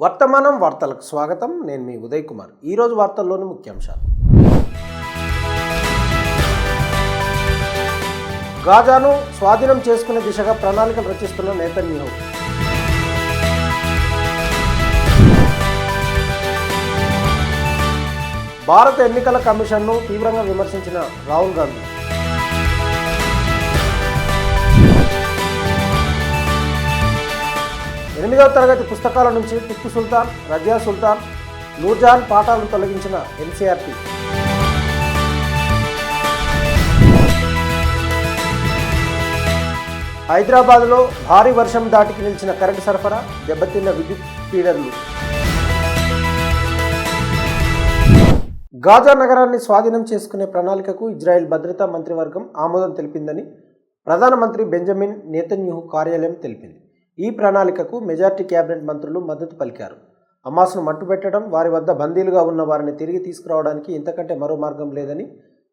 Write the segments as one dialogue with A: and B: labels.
A: వర్తమానం వార్తలకు స్వాగతం. నేను మీ ఉదయ్ కుమార్. ఈరోజు వార్తల్లోని ముఖ్యాంశాలు. గాజాను స్వాధీనం చేసుకునే దిశగా ప్రణాళికలు రచిస్తున్న నేతన్యాహు భారత ఎన్నికల కమిషన్ను తీవ్రంగా విమర్శించిన రాహుల్ గాంధీ. ఎనిమిదవ తరగతి పుస్తకాల నుంచి టిప్పు సుల్తాన్ రజియా సుల్తాన్ నూర్జాన్ పాఠాలను తొలగించిన ఎన్సీఆర్టీ. హైదరాబాద్లో భారీ వర్షం దాటికి నిలిచిన కరెంటు సరఫరా దెబ్బతిన్న విద్యుత్ ఫీడర్లు గాజా నగరాన్ని స్వాధీనం చేసుకునే ప్రణాళికకు ఇజ్రాయెల్ భద్రతా మంత్రివర్గం ఆమోదం తెలిపిందని ప్రధానమంత్రి బెంజమిన్ నేతన్యూహు కార్యాలయం తెలిపింది. ఈ ప్రణాళికకు మెజార్టీ కేబినెట్ మంత్రులు మద్దతు పలికారు. హమాస్ను మట్టుపెట్టడం వారి వద్ద బందీలుగా ఉన్న వారిని తిరిగి తీసుకురావడానికి ఇంతకంటే మరో మార్గం లేదని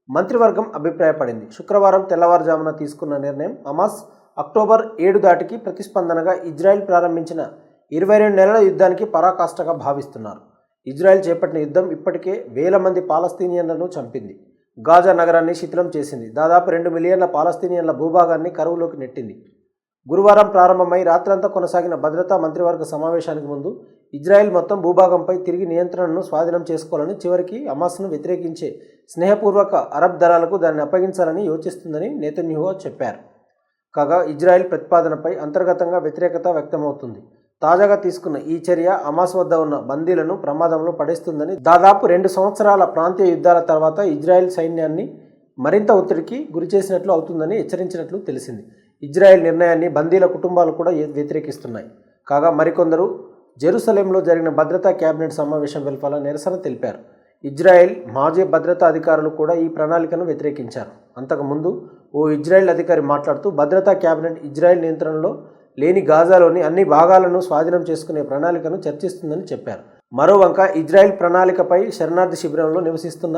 A: మంత్రివర్గం అభిప్రాయపడింది. శుక్రవారం తెల్లవారుజామున తీసుకున్న నిర్ణయం హమాస్ అక్టోబర్ ఏడు దాటికి ప్రతిస్పందనగా ఇజ్రాయెల్ ప్రారంభించిన ఇరవై రెండు నెలల యుద్ధానికి పరాకాష్ఠగా భావిస్తున్నారు. ఇజ్రాయెల్ చేపట్టిన యుద్ధం ఇప్పటికే వేల మంది పాలస్తీనియన్లను చంపింది. గాజా నగరాన్ని శిథిలం చేసింది. దాదాపు రెండు మిలియన్ల పాలస్తీనియన్ల భూభాగాన్ని కరువులోకి నెట్టింది. గురువారం ప్రారంభమై రాత్రంతా కొనసాగిన భద్రతా మంత్రివర్గ సమావేశానికి ముందు ఇజ్రాయెల్ మొత్తం భూభాగంపై తిరిగి నియంత్రణను స్వాధీనం చేసుకోవాలని చివరికి హమాస్ను వ్యతిరేకించే స్నేహపూర్వక అరబ్ దళాలకు దాన్ని అప్పగించాలని యోచిస్తుందని నేతన్యూహో చెప్పారు. కాగా ఇజ్రాయెల్ ప్రతిపాదనపై అంతర్గతంగా వ్యతిరేకత వ్యక్తమవుతుంది. తాజాగా తీసుకున్న ఈ చర్య హమాస్ వద్ద ఉన్న బందీలను ప్రమాదంలో పడేస్తుందని దాదాపు రెండు సంవత్సరాల ప్రాంతీయ యుద్ధాల తర్వాత ఇజ్రాయెల్ సైన్యాన్ని మరింత ఒత్తిడికి గురిచేసినట్లు అవుతుందని హెచ్చరించినట్లు తెలిసింది. ఇజ్రాయెల్ నిర్ణయాన్ని బందీల కుటుంబాలు కూడా వ్యతిరేకిస్తున్నాయి. కాగా మరికొందరు జెరూసలేంలో జరిగిన భద్రతా కేబినెట్ సమావేశం వెలుపల నిరసన తెలిపారు. ఇజ్రాయెల్ మాజీ భద్రతా అధికారులు కూడా ఈ ప్రణాళికను వ్యతిరేకించారు. అంతకుముందు ఓ ఇజ్రాయెల్ అధికారి మాట్లాడుతూ భద్రతా కేబినెట్ ఇజ్రాయెల్ నియంత్రణలో లేని గాజాలోని అన్ని భాగాలను స్వాధీనం చేసుకునే ప్రణాళికను చర్చిస్తుందని చెప్పారు. మరోవంక ఇజ్రాయెల్ ప్రణాళికపై శరణార్థి శిబిరంలో నివసిస్తున్న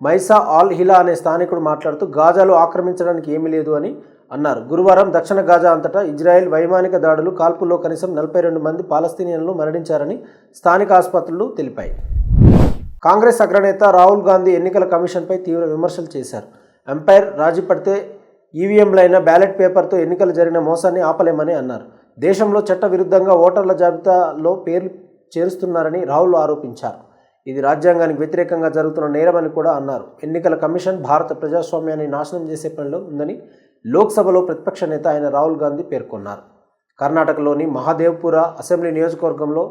A: మైసా ఆల్ హిలా అనే స్థానికుడు మాట్లాడుతూ గాజాలో ఆక్రమించడానికి ఏమీ లేదు అని అన్నారు. గురువారం దక్షిణ గాజా అంతటా ఇజ్రాయెల్ వైమానిక దాడులు కాల్పుల్లో కనీసం నలభై రెండు మంది పాలస్తీనియన్లు మరణించారని స్థానిక ఆసుపత్రులు తెలిపాయి. కాంగ్రెస్ అగ్రనేత రాహుల్ గాంధీ ఎన్నికల కమిషన్పై తీవ్ర విమర్శలు చేశారు. ఎంపైర్ రాజీ పడితే ఈవీఎంలైన బ్యాలెట్ పేపర్తో ఎన్నికలు జరిగిన మోసాన్ని ఆపలేమని అన్నారు. దేశంలో చట్ట విరుద్ధంగా ఓటర్ల జాబితాలో పేర్లు చేరుస్తున్నారని రాహుల్ ఆరోపించారు. ఇది రాజ్యాంగానికి వ్యతిరేకంగా జరుగుతున్న నేరమని కూడా అన్నారు. ఎన్నికల కమిషన్ భారత ప్రజాస్వామ్యాన్ని నాశనం చేసే పనిలో ఉందని లోక్సభలో ప్రతిపక్ష నేత అయిన రాహుల్ గాంధీ పేర్కొన్నారు. కర్ణాటకలోని మహాదేవ్పుర అసెంబ్లీ నియోజకవర్గంలో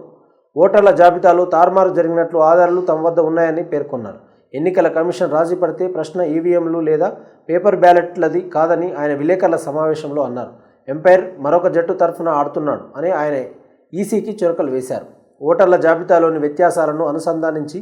A: ఓటర్ల జాబితాలో తారుమారు జరిగినట్లు ఆధారాలు తమ వద్ద ఉన్నాయని పేర్కొన్నారు. ఎన్నికల కమిషన్ రాజీ పడితే ప్రశ్న ఈవీఎంలు లేదా పేపర్ బ్యాలెట్లది కాదని ఆయన విలేకరుల సమావేశంలో అన్నారు. ఎంపైర్ మరొక జట్టు తరఫున ఆడుతున్నాడు అని ఆయన ఈసీకి చురకలు వేశారు. ఓటర్ల జాబితాలోని వ్యత్యాసాలను అనుసంధానించి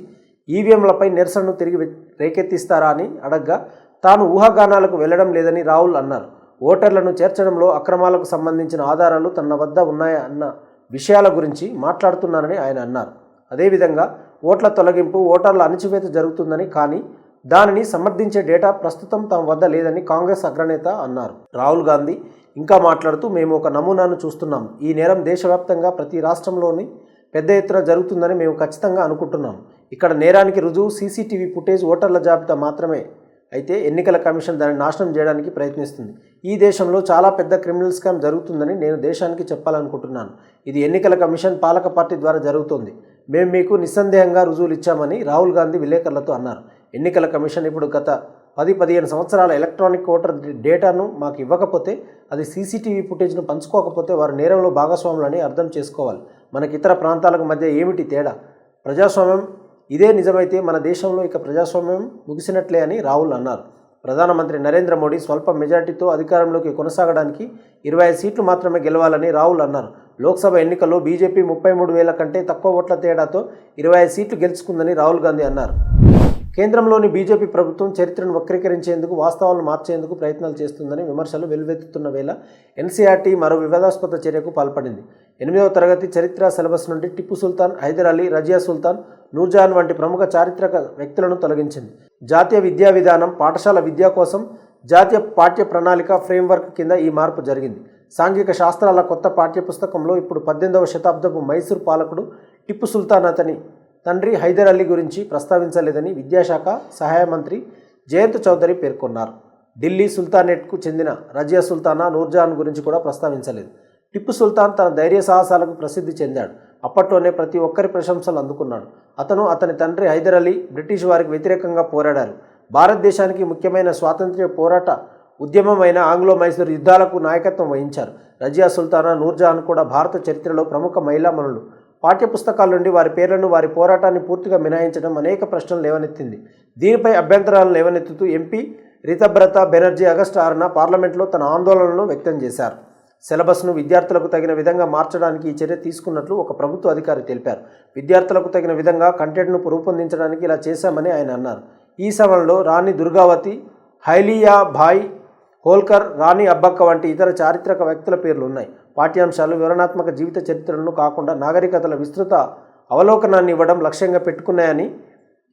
A: ఈవీఎంలపై నిరసనను తిరిగి రేకెత్తిస్తారా అని అడగ్గా తాను ఊహాగానాలకు వెళ్ళడం లేదని రాహుల్ అన్నారు. ఓటర్లను చేర్చడంలో అక్రమాలకు సంబంధించిన ఆధారాలు తన వద్ద ఉన్నాయా అన్న విషయాల గురించి మాట్లాడుతున్నానని ఆయన అన్నారు. అదేవిధంగా ఓట్ల తొలగింపు ఓటర్ల అణచివేత జరుగుతుందని కానీ దానిని సమర్థించే డేటా ప్రస్తుతం తమ వద్ద లేదని కాంగ్రెస్ అగ్రనేత అన్నారు. రాహుల్ గాంధీ ఇంకా మాట్లాడుతూ మేము ఒక నమూనాను చూస్తున్నాం. ఈ నేరం దేశవ్యాప్తంగా ప్రతి రాష్ట్రంలోని పెద్ద ఎత్తున జరుగుతుందని మేము ఖచ్చితంగా అనుకుంటున్నాం. ఇక్కడ నేరానికి రుజువు సీసీటీవీ ఫుటేజ్ ఓటర్ల జాబితా మాత్రమే. అయితే ఎన్నికల కమిషన్ దాన్ని నాశనం చేయడానికి ప్రయత్నిస్తుంది. ఈ దేశంలో చాలా పెద్ద క్రిమినల్ స్కామ్ జరుగుతుందని నేను దేశానికి చెప్పాలనుకుంటున్నాను. ఇది ఎన్నికల కమిషన్ పాలక పార్టీ ద్వారా జరుగుతోంది. మేము మీకు నిస్సందేహంగా రుజువులు ఇచ్చామని రాహుల్ గాంధీ విలేకరులతో అన్నారు. ఎన్నికల కమిషన్ ఇప్పుడు గత పది పదిహేను సంవత్సరాల ఎలక్ట్రానిక్ ఓటర్ డేటాను మాకు ఇవ్వకపోతే అది సీసీటీవీ ఫుటేజ్ను పంచుకోకపోతే వారు నేరంలో భాగస్వాములని అర్థం చేసుకోవాలి. మనకి ఇతర ప్రాంతాలకు మధ్య ఏమిటి తేడా? ప్రజాస్వామ్యం ఇదే నిజమైతే మన దేశంలో ఇక ప్రజాస్వామ్యం ముగిసినట్లే అని రాహుల్ అన్నారు. ప్రధానమంత్రి నరేంద్ర మోడీ స్వల్ప మెజార్టీతో అధికారంలోకి కొనసాగడానికి ఇరవై ఐదు సీట్లు మాత్రమే గెలవాలని రాహుల్ అన్నారు. లోక్సభ ఎన్నికల్లో బీజేపీ ముప్పై మూడు వేల కంటే తక్కువ ఓట్ల తేడాతో ఇరవై ఐదు సీట్లు గెలుచుకుందని రాహుల్ గాంధీ అన్నారు. కేంద్రంలోని బీజేపీ ప్రభుత్వం చరిత్రను వక్రీకరించేందుకు వాస్తవాలను మార్చేందుకు ప్రయత్నాలు చేస్తుందని విమర్శలు వెల్లువెత్తుతున్న వేళ ఎన్సీఆర్టీ మరో వివాదాస్పద చర్యకు పాల్పడింది. ఎనిమిదవ తరగతి చరిత్ర సిలబస్ నుండి టిప్పు సుల్తాన్ హైదర్ అలీ రజియా సుల్తాన్ నూర్జాన్ వంటి ప్రముఖ చారిత్రక వ్యక్తులను తొలగించింది. జాతీయ విద్యా విధానం పాఠశాల విద్య కోసం జాతీయ పాఠ్య ప్రణాళిక ఫ్రేమ్వర్క్ కింద ఈ మార్పు జరిగింది. సాంఘిక శాస్త్రాల కొత్త పాఠ్యపుస్తకంలో ఇప్పుడు పద్దెనిమిదవ శతాబ్దపు మైసూర్ పాలకుడు టిప్పు సుల్తాన్ అతని తండ్రి హైదర్ అలీ గురించి ప్రస్తావించలేదని విద్యాశాఖ సహాయ మంత్రి జయంత్ చౌదరి పేర్కొన్నారు. ఢిల్లీ సుల్తానేట్కు చెందిన రజియా సుల్తానా నూర్జహాన్ గురించి కూడా ప్రస్తావించలేదు. టిప్పు సుల్తాన్ తన ధైర్య సాహసాలకు ప్రసిద్ధి చెందాడు. అప్పట్లోనే ప్రతి ఒక్కరి ప్రశంసలు అందుకున్నాడు. అతను అతని తండ్రి హైదర్ అలీ బ్రిటిష్ వారికి వ్యతిరేకంగా పోరాడారు. భారతదేశానికి ముఖ్యమైన స్వాతంత్ర్య పోరాట ఉద్యమమైన ఆంగ్లో మైసూర్ యుద్ధాలకు నాయకత్వం వహించారు. రజియా సుల్తానా నూర్జహాన్ కూడా భారత చరిత్రలో ప్రముఖ మహిళామణులు పాఠ్యపుస్తకాల నుండి వారి పేర్లను వారి పోరాటాన్ని పూర్తిగా మినహాయించడం అనేక ప్రశ్నలు లేవనెత్తింది. దీనిపై అభ్యంతరాలను లేవనెత్తుతూ ఎంపీ రితబ్రత బెనర్జీ ఆగస్టు ఆరున పార్లమెంట్లో తన ఆందోళనను వ్యక్తం చేశారు. సిలబస్ను విద్యార్థులకు తగిన విధంగా మార్చడానికి ఈ చర్య తీసుకున్నట్లు ఒక ప్రభుత్వ అధికారి తెలిపారు. విద్యార్థులకు తగిన విధంగా కంటెంట్ను రూపొందించడానికి ఇలా చేశామని ఆయన అన్నారు. ఈ సమయంలో రాణి దుర్గావతి హైలియా భాయ్ హోల్కర్ రాణి అబ్బక్క వంటి ఇతర చారిత్రక వ్యక్తుల పేర్లు ఉన్నాయి. పాఠ్యాంశాలు వివరణాత్మక జీవిత చరిత్రలను కాకుండా నాగరికతల విస్తృత అవలోకనాన్ని ఇవ్వడం లక్ష్యంగా పెట్టుకున్నాయని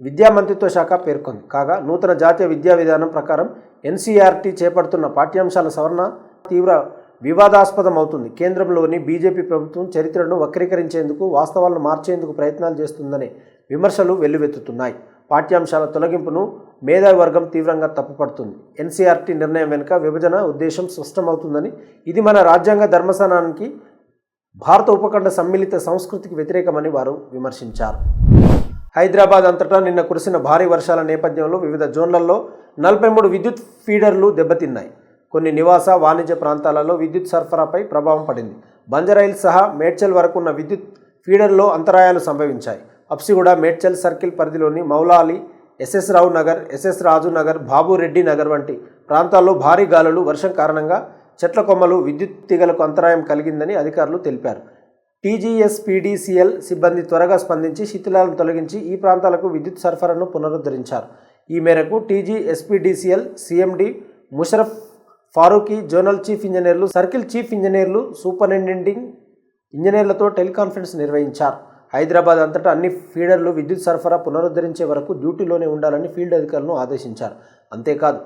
A: విద్యా మంత్రిత్వ శాఖ పేర్కొంది. కాగా నూతన జాతీయ విద్యా విధానం ప్రకారం ఎన్సీఆర్టీ చేపడుతున్న పాఠ్యాంశాల సవరణ తీవ్ర వివాదాస్పదం అవుతుంది కేంద్రంలోని బీజేపీ ప్రభుత్వం చరిత్రను వక్రీకరించేందుకు వాస్తవాలను మార్చేందుకు ప్రయత్నాలు చేస్తుందనే విమర్శలు వెల్లువెత్తుతున్నాయి. పాఠ్యాంశాల తొలగింపును మేధావి వర్గం తీవ్రంగా తప్పుపడుతుంది. ఎన్సీఆర్టీ నిర్ణయం వెనుక విభజన ఉద్దేశం స్పష్టమవుతుందని ఇది మన రాజ్యాంగ ధర్మస్థానానికి భారత ఉపఖండ సమ్మిళిత సంస్కృతికి వ్యతిరేకమని వారు విమర్శించారు. హైదరాబాద్ అంతటా నిన్న కురిసిన భారీ వర్షాల నేపథ్యంలో వివిధ జోన్లలో నలభై మూడు విద్యుత్ ఫీడర్లు దెబ్బతిన్నాయి. కొన్ని నివాస వాణిజ్య ప్రాంతాలలో విద్యుత్ సరఫరాపై ప్రభావం పడింది. బంజరైల్ సహా మేడ్చల్ వరకు ఉన్న విద్యుత్ ఫీడర్లో అంతరాయాలు సంభవించాయి. అప్సిగూడ మేడ్చల్ సర్కిల్ పరిధిలోని Moulali S S Rao Nagar S S Raju Nagar Babureddy Nagar వంటి ప్రాంతాల్లో భారీ గాలులు వర్షం కారణంగా చెట్ల కొమ్మలు విద్యుత్ తీగలకు అంతరాయం కలిగిందని అధికారులు తెలిపారు. టీజీఎస్పీడీసీఎల్ సిబ్బంది త్వరగా స్పందించి శిథిలాలను తొలగించి ఈ ప్రాంతాలకు విద్యుత్ సరఫరాను పునరుద్ధరించారు. ఈ మేరకు TGSPDCL CMD Musharraf Farooqui zonal chief ఇంజనీర్లు సర్కిల్ చీఫ్ ఇంజనీర్లు సూపరింటెండింగ్ ఇంజనీర్లతో టెలికాన్ఫరెన్స్ నిర్వహించారు. హైదరాబాద్ అంతటా అన్ని ఫీడర్లు విద్యుత్ సరఫరా పునరుద్ధరించే వరకు డ్యూటీలోనే ఉండాలని ఫీల్డ్ అధికారులను ఆదేశించారు. అంతేకాదు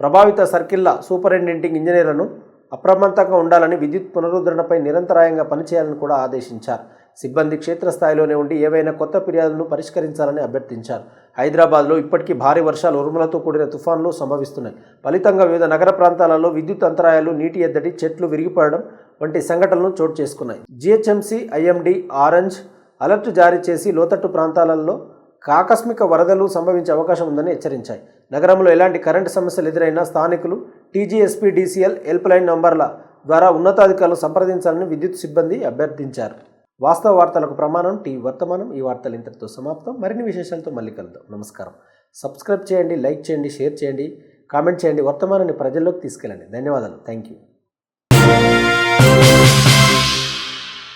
A: ప్రభావిత సర్కిళ్ళ సూపరింటెండింగ్ ఇంజనీర్లను అప్రమత్తంగా ఉండాలని విద్యుత్ పునరుద్ధరణపై నిరంతరాయంగా పనిచేయాలని కూడా ఆదేశించారు. సిబ్బంది క్షేత్రస్థాయిలోనే ఉండి ఏవైనా కొత్త ఫిర్యాదులను పరిష్కరించాలని అభ్యర్థించారు. హైదరాబాద్లో ఇప్పటికీ భారీ వర్షాలు ఉరుములతో కూడిన తుఫాన్లు సంభవిస్తున్నాయి. ఫలితంగా వివిధ నగర ప్రాంతాలలో విద్యుత్ అంతరాయాలు నీటి ఎద్దడి చెట్లు విరిగిపడడం వంటి సంఘటనలు చోటు చేసుకున్నాయి. జిహెచ్ఎంసీ ఐఎండి ఆరెంజ్ అలర్ట్ జారీ చేసి లోతట్టు ప్రాంతాలలో ఆకస్మిక వరదలు సంభవించే అవకాశం ఉందని హెచ్చరించాయి. నగరంలో ఎలాంటి కరెంటు సమస్యలు ఎదురైనా స్థానికులు టీజీఎస్పీ డీసీఎల్ హెల్ప్ లైన్ నంబర్ల ద్వారా ఉన్నతాధికారులు సంప్రదించాలని విద్యుత్ సిబ్బంది అభ్యర్థించారు. వాస్తవ వార్తలకు ప్రమాణం టీవీ వర్తమానం ఈ వార్తలు ఇంతటితో సమాప్తం. మరిన్ని విశేషాలతో మళ్ళీ కలుద్దాం. నమస్కారం. సబ్స్క్రైబ్ చేయండి లైక్ చేయండి షేర్ చేయండి కామెంట్ చేయండి. వర్తమానాన్ని ప్రజల్లోకి తీసుకెళ్ళండి. ధన్యవాదాలు. Thank you